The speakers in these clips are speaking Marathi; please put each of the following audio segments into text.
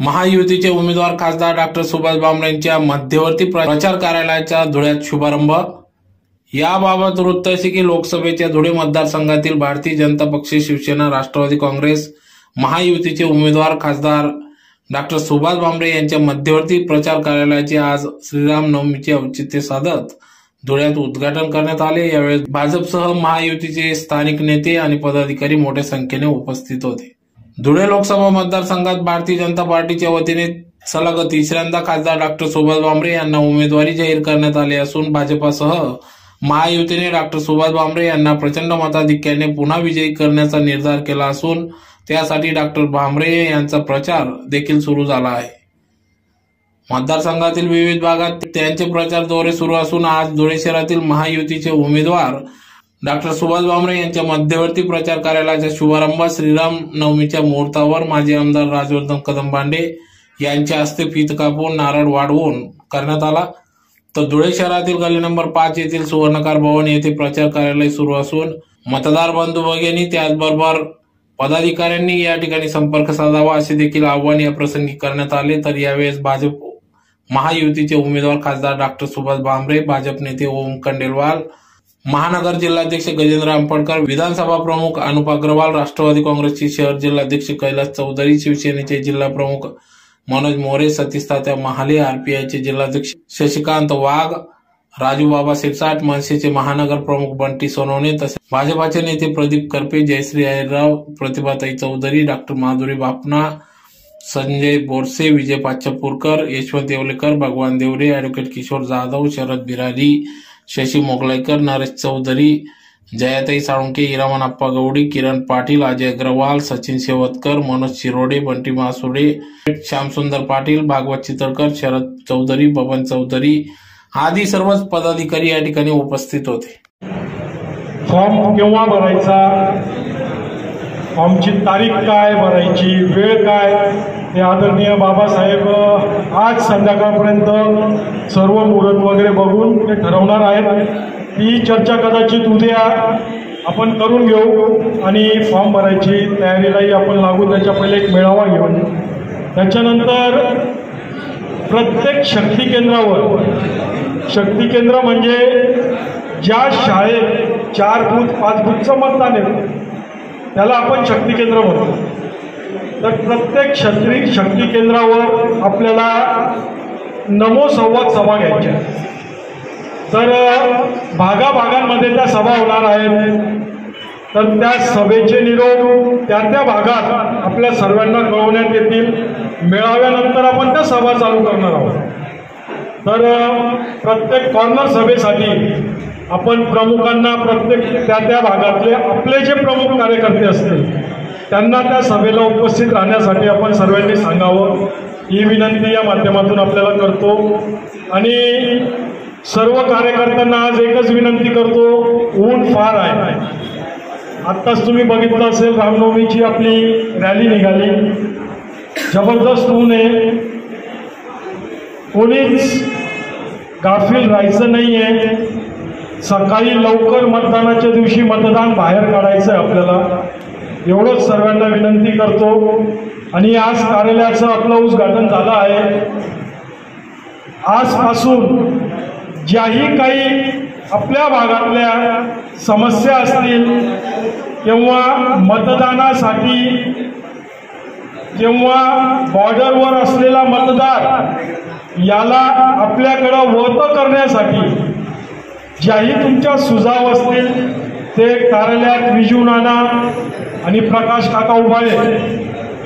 महायुतीचे उमेदवार खासदार डॉक्टर सुभाष भामरे यांच्या मध्यवर्ती प्रचार कार्यालयाचा धुळ्यात शुभारंभ. याबाबत वृत्त असे की लोकसभेच्या धुळे मतदारसंघातील भारतीय जनता पक्ष शिवसेना राष्ट्रवादी काँग्रेस महायुतीचे उमेदवार खासदार डॉक्टर सुभाष भामरे यांच्या मध्यवर्ती प्रचार कार्यालयाचे आज श्रीराम नवमीचे औचित्य साधत धुळ्यात उद्घाटन करण्यात आले. यावेळी भाजपसह महायुतीचे स्थानिक नेते आणि पदाधिकारी मोठ्या संख्येने उपस्थित होते. धुळे लोकसभा मतदारसंघात भारतीय जनता पार्टीच्या वतीने सलग तिसऱ्यांदा खासदार डॉक्टर सुभाष भामरे यांना उमेदवारी जाहीर करण्यात आली असून भाजपासह महायुतीने डॉक्टर सुभाष भामरे यांना प्रचंड मताधिक्याने पुन्हा विजयी करण्याचा निर्धार केला असून त्यासाठी डॉक्टर भामरे यांचा प्रचार देखील सुरू झाला आहे. मतदारसंघातील विविध भागात त्यांचे प्रचार दौरे सुरू असून आज धुळे शहरातील महायुतीचे उमेदवार डॉक्टर सुभाष भामरे यांच्या मध्यवर्ती प्रचार कार्यालयाच्या शुभारंभ श्रीराम नवमीच्या मुहूर्तावर माजी आमदार राजवर्धन कदमबांडे यांच्या हस्ते फीत कापून नारळ वाढवून करण्यात आला. तर धुळे शहरातील गल्ली नंबर पाच येथील सुवर्णकार भवन येथे प्रचार कार्यालय सुरू असून मतदार बंधू भगिनी त्याचबरोबर पदाधिकाऱ्यांनी या ठिकाणी संपर्क साधावा असे देखील आव्हान या प्रसंगी करण्यात आले. तर यावेळेस भाजप महायुतीचे उमेदवार खासदार डॉक्टर सुभाष भामरे भाजप नेते ओम कंडेलवाल महानगर जिल्हाध्यक्ष गजेंद्र आंबडकर विधानसभा प्रमुख अनुप अग्रवाल राष्ट्रवादी काँग्रेसचे शहर जिल्हाध्यक्ष कैलास चौधरी शिवसेनेचे जिल्हा प्रमुख मनोज मोरे सतीश तात्या महाले आरपीआयचे जिल्हाध्यक्ष शशिकांत वाघ राजू बाबा शिरसाट मनसेचे महानगर प्रमुख बंटी सोनवणे तसेच भाजपाचे नेते प्रदीप करपे जयश्री अहिरराव प्रतिभाताई चौधरी डॉक्टर माधुरी बापना संजय बोरसे विजय पाचपूरकर यशवंत येवलेकर भगवान देवरे अॅडव्होकेट किशोर जाधव शरद बिरारी शशी मोगलाईकर नरेश चौधरी जयाताई साळुंके इरामन आप्पा गवडी किरण पाटील अजय अग्रवाल सचिन शेवतकर मनोज शिरोडे बंटी मासुडे श्यामसुंदर पाटील भागवत चितळकर शरद चौधरी बबन चौधरी आदी सर्वच पदाधिकारी या ठिकाणी उपस्थित होते. फॉर्म केव्हा भरायचा? फॉर्मची तारीख काय भरायची वेळ काय? हे आदरणीय बाबासाहेब आज संध्याकाळपर्यंत सर्व मुहूर्त वगैरे बघून ते ठरवणार आहेत. ती चर्चा कदाचित उद्या आपण करून घेऊ आणि फॉर्म भरायची तयारीलाही आपण लागू त्याच्या पहिले एक मेळावा घेऊन. त्याच्यानंतर प्रत्येक शक्ती केंद्रावर शक्ती केंद्र म्हणजे ज्या शाळेत चार बूथ पाच बूथचं मतदान आहे त्याला आपण शक्ती केंद्र म्हणतो. तर प्रत्येक क्षत्री शक्ती केंद्रावर आपल्याला नमो संवाद सभा घ्यायच्या तर भागाभागांमध्ये त्या सभा होणार आहेत. तर त्या सभेचे निरोप त्या त्या भागात आपल्या सर्वांना कळवण्यात येतील. मेळाव्यानंतर आपण त्या सभा चालू करणार आहोत. तर प्रत्येक कॉर्नर सभेसाठी आपण प्रमुखांना प्रत्येक त्या त्या भागातले आपले जे प्रमुख कार्यकर्ते असतील त्यांना त्या सभेला उपस्थित राहण्यासाठी आपण सर्वांनी सांगावं. ही विनंती या माध्यमातून आपल्याला करतो. आणि सर्व कार्यकर्त्यांना आज एकच विनंती करतो ऊन फार आहे. आत्ताच तुम्ही बघितलं असेल रामनवमीची आपली रॅली निघाली. जबरदस्त ऊन आहे. कोणीच गाफील राहायचं नाही आहे सकाळी लवकर मतदानाच्या दिवशी मतदान बाहेर काढायचं आहे आपल्याला. एवढंच सर्वांना विनंती करतो. आणि आज कार्यालयाचं आपलं उद्घाटन झालं आहे. आजपासून ज्याही काही आपल्या भागातल्या समस्या असतील किंवा मतदानासाठी किंवा बॉर्डरवर असलेला मतदार याला आपल्याकडं वत करण्यासाठी ज्याही तुमच्या सुझाव असतील ते कार्यालयात विजू नाना आणि प्रकाश काका उभाळे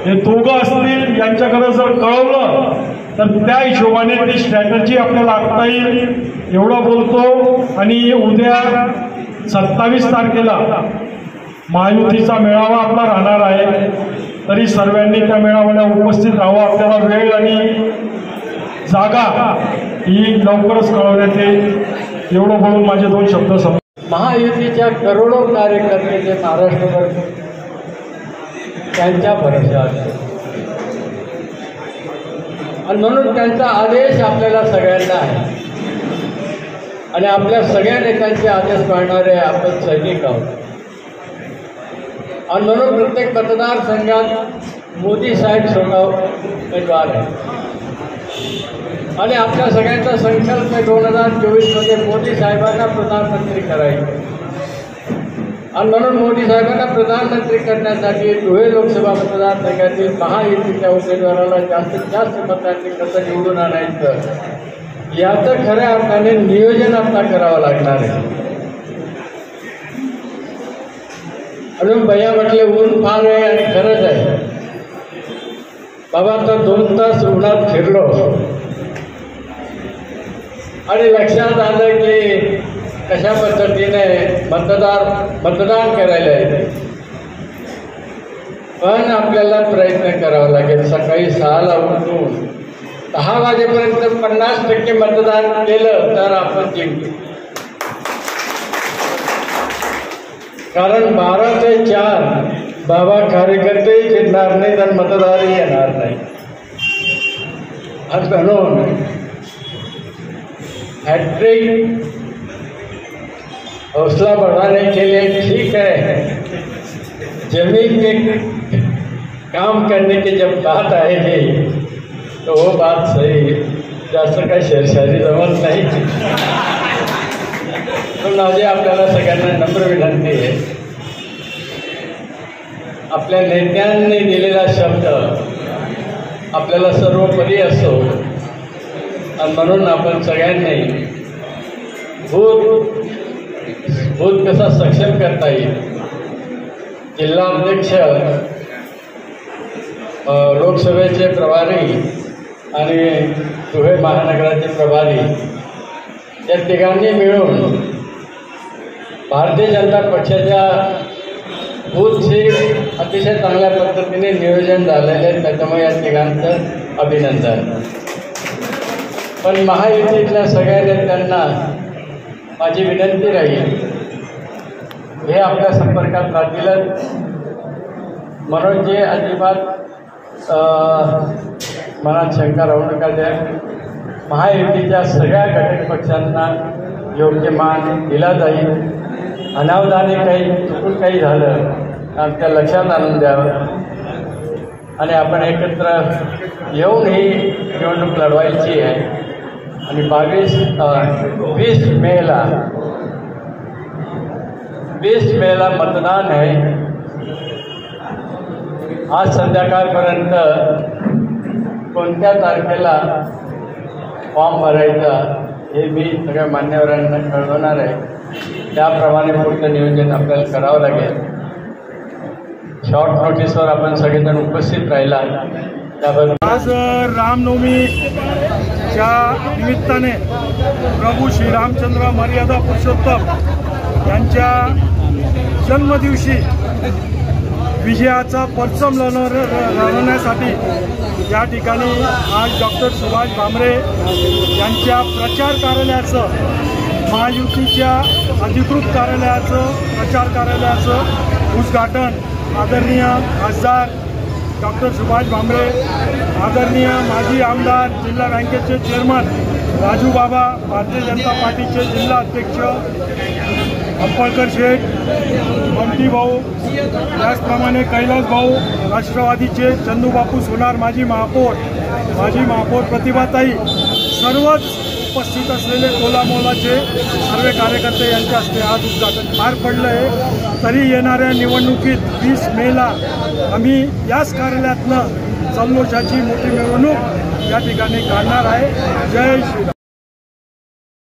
हे दोघं असतील यांच्याकडे जर कळवलं तर त्या हिशोबाने ती स्ट्रॅटर्जी आपल्याला आखता येईल. एवढं बोलतो आणि उद्या सत्तावीस तारखेला महायुतीचा मेळावा आपला राहणार आहे. तरी सर्वांनी त्या मेळाव्याला उपस्थित राहावं आपल्याला वेळ आणि जागा ही लवकरच कळवण्यात येईल. एवढं बोलून माझे दोन शब्द सम महायुतीच्या करोडो कार्यकर्ते जे महाराष्ट्रभर त्यांच्या भरोश्यावर आणि म्हणून त्यांचा आदेश आपल्याला सगळ्यांना आहे. आणि आपल्या सगळ्या नेत्यांचे आदेश पाळणारे आपण सैनिक आहोत. आणि म्हणून प्रत्येक मतदारसंघात मोदी साहेब स्वतः उमेदवार आहे आणि आपल्या सगळ्यांचा संकल्प दोन हजार चोवीसमध्ये मोदी साहेबांना प्रधानमंत्री करायचे आणि म्हणून मोदी साहेबांना प्रधानमंत्री करण्यासाठी धुळे लोकसभा मतदारसंघातील महायुतीच्या उमेदवाराला जास्तीत जास्त मतांनी कसं निवडून आणायचं? याचं खऱ्या अर्थाने नियोजन आता करावं लागणार आहे. अजून भैया म्हटले ऊन फार आहे आणि खरंच आहे. बाबा आता दोन तास उन्हात फिरलो. आणि लक्षात आलं की कशा पद्धतीने मतदार मतदान करायला येते. पण आपल्याला प्रयत्न करावा लागेल. सकाळी सहाला उठून दहा वाजेपर्यंत पन्नास टक्के मतदान केलं तर आपण जिंकू. कारण बारा ते चार बाबा कार्यकर्तेही जिंकणार नाही तर मतदारही येणार नाही आज म्हणून हॅट्रिक हौसला बढ़ाने के लिए ठीक है। ज़मीन के काम करने की जब बात आएगी तो वो बात सही जास्त काही शेरशारी जमत नाही पण माझी आपल्याला सगळ्यांना नम्र विनंती आहे आपल्या नेत्यांनी दिलेला शब्द आपल्याला सर्वोपरी असो। म्हणून आपण सगळ्यांनी भूत भूत कसा सक्षम करता येईल? जिल्हा अध्यक्ष लोकसभेचे प्रभारी आणि धुळे महानगराचे प्रभारी या तिघांनी मिळून भारतीय जनता पक्षाच्या बूथशी अतिशय चांगल्या पद्धतीने नियोजन झालेले आहे. त्याच्यामुळे या तिघांचं अभिनंदन. पण महायुतीतल्या सगळ्या नेत्यांना माझी विनंती राहील हे आपल्या संपर्कात राहतीलच. म्हणून जे अजिबात मनात शंका राहू नका द्या. महायुतीच्या सगळ्या घटक पक्षांना योग्य मान दिला जाईल. अनावधाने काही चुकून काही झालं आमच्या लक्षात आणून द्यावं. आणि आपण एकत्र येऊन ही निवडणूक लढवायची आहे. आणि बावीस वीस मेला. वीस मेला मतदान आहे. आज संध्याकाळपर्यंत कोणत्या तारखेला फॉर्म भरायचा हे मी सगळ्या मान्यवरांना कळवणार आहे. त्याप्रमाणे पुढचं नियोजन आपल्याला करावं लागेल. शॉर्ट नोटीसवर आपण सगळेजण उपस्थित राहिला. त्याबद्दल आज रामनवमीच्या निमित्ताने प्रभू श्रीरामचंद्र मर्यादा पुरुषोत्तम यांच्या जन्मदिवशी विजयाचा परचम लढवणार लढवण्यासाठी या ठिकाणी आज डॉक्टर सुभाष भामरे यांच्या प्रचार कार्यालयाचं महायुतीच्या अधिकृत कार्यालयाचं प्रचार कार्यालयाचं उद्घाटन आदरणीय खासदार डॉक्टर सुभाष भामरे आदरणीय माजी आमदार जिल्हा बँकेचे चेअरमन राजू बाबा भारतीय जनता पार्टीचे जिल्हा अध्यक्ष अंपळकर शेठ ममती भाऊ त्याचप्रमाणे कैलास भाऊ राष्ट्रवादीचे चंदूबापू सोनार माजी महापौर माजी महापौर प्रतिभाताई सर्वच उपस्थित असलेले टोलामोलाचे सर्व कार्यकर्ते यांच्या हस्ते आज उद्घाटन. पार पडलं आहे तरी येणाऱ्या निवडणुकीत वीस मेला आम्ही याच कार्यालयातनं जल्लोषाची मोठी मिरवणूक या ठिकाणी काढणार आहे. जय श्रीराम.